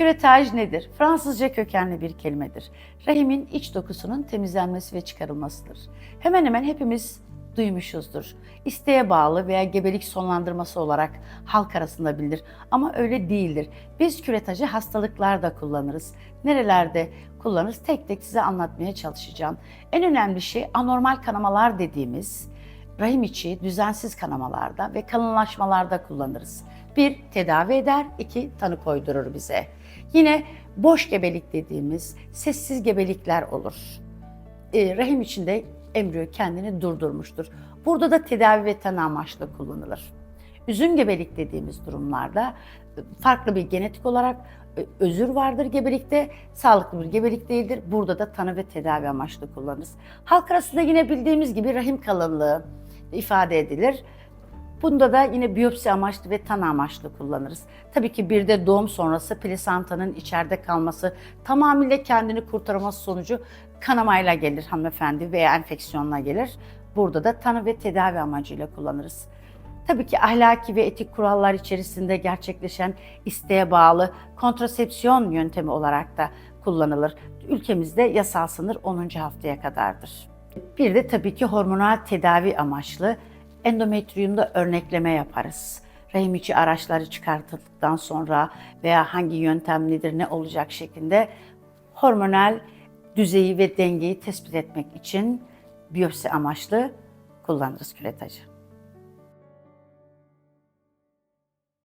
Küretaj nedir? Fransızca kökenli bir kelimedir. Rahimin iç dokusunun temizlenmesi ve çıkarılmasıdır. Hemen hemen hepimiz duymuşuzdur. İsteğe bağlı veya gebelik sonlandırması olarak halk arasında bilinir ama öyle değildir. Biz küretajı hastalıklarda kullanırız. Nerelerde kullanırız tek tek size anlatmaya çalışacağım. En önemli şey anormal kanamalar dediğimiz rahim içi düzensiz kanamalarda ve kalınlaşmalarda kullanırız. Bir, tedavi eder, iki, tanı koydurur bize. Yine boş gebelik dediğimiz sessiz gebelikler olur. E, rahim içinde embriyo kendini durdurmuştur. Burada da tedavi ve tanı amaçlı kullanılır. Üzüm gebelik dediğimiz durumlarda e, farklı bir genetik olarak e, özür vardır gebelikte, sağlıklı bir gebelik değildir. Burada da tanı ve tedavi amaçlı kullanırız. Halk arasında yine bildiğimiz gibi rahim kalınlığı ifade edilir. Bunda da yine biyopsi amaçlı ve tanı amaçlı kullanırız. Tabii ki bir de doğum sonrası plasentanın içeride kalması, tamamıyla kendini kurtarması sonucu kanamayla gelir hanımefendi veya enfeksiyonla gelir. Burada da tanı ve tedavi amacıyla kullanırız. Tabii ki ahlaki ve etik kurallar içerisinde gerçekleşen isteğe bağlı kontrasepsiyon yöntemi olarak da kullanılır. Ülkemizde yasal sınır 10. haftaya kadardır. Bir de tabii ki hormonal tedavi amaçlı endometriyumda örnekleme yaparız. Rahim içi araçları çıkartıldıktan sonra veya hangi yöntem nedir ne olacak şeklinde hormonal düzeyi ve dengeyi tespit etmek için biyopsi amaçlı kullanırız küretacı.